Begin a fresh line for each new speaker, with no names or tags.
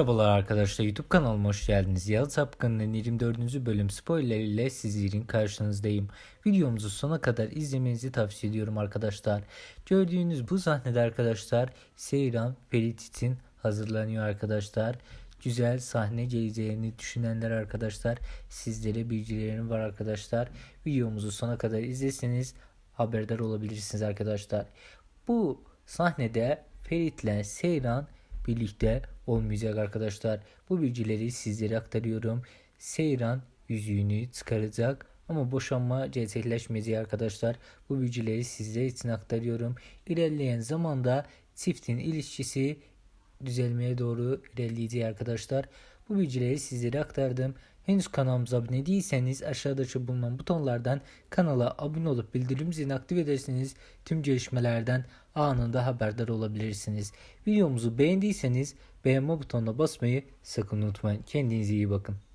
Merhabalar arkadaşlar YouTube kanalıma hoş geldiniz. Yalı Sapkın'ın 24. bölüm spoiler ile sizlerin karşınızdayım. Videomuzu sona kadar izlemenizi tavsiye ediyorum arkadaşlar. Gördüğünüz bu sahnede arkadaşlar Seyran Ferit için hazırlanıyor arkadaşlar. Güzel sahne geleceğini düşünenler arkadaşlar sizlere bilgilerim var arkadaşlar. Videomuzu sona kadar izleseniz haberdar olabilirsiniz arkadaşlar. Bu sahnede Ferit'le Seyran birlikte olmayacak arkadaşlar. Bu bilgileri sizlere aktarıyorum. Seyran yüzüğünü çıkaracak ama boşanma gerçekleşmeyecek arkadaşlar. Bu bilgileri sizler için aktarıyorum. İlerleyen zamanda çiftin ilişkisi düzelmeye doğru ilerleyecek arkadaşlar. Bu bilgileri sizlere aktardım. Henüz kanalımıza abone değilseniz aşağıdaki bulunan butonlardan kanala abone olup bildirim zilini aktif ederseniz tüm gelişmelerden anında haberdar olabilirsiniz. Videomuzu beğendiyseniz beğenme butonuna basmayı sakın unutmayın. Kendinize iyi bakın.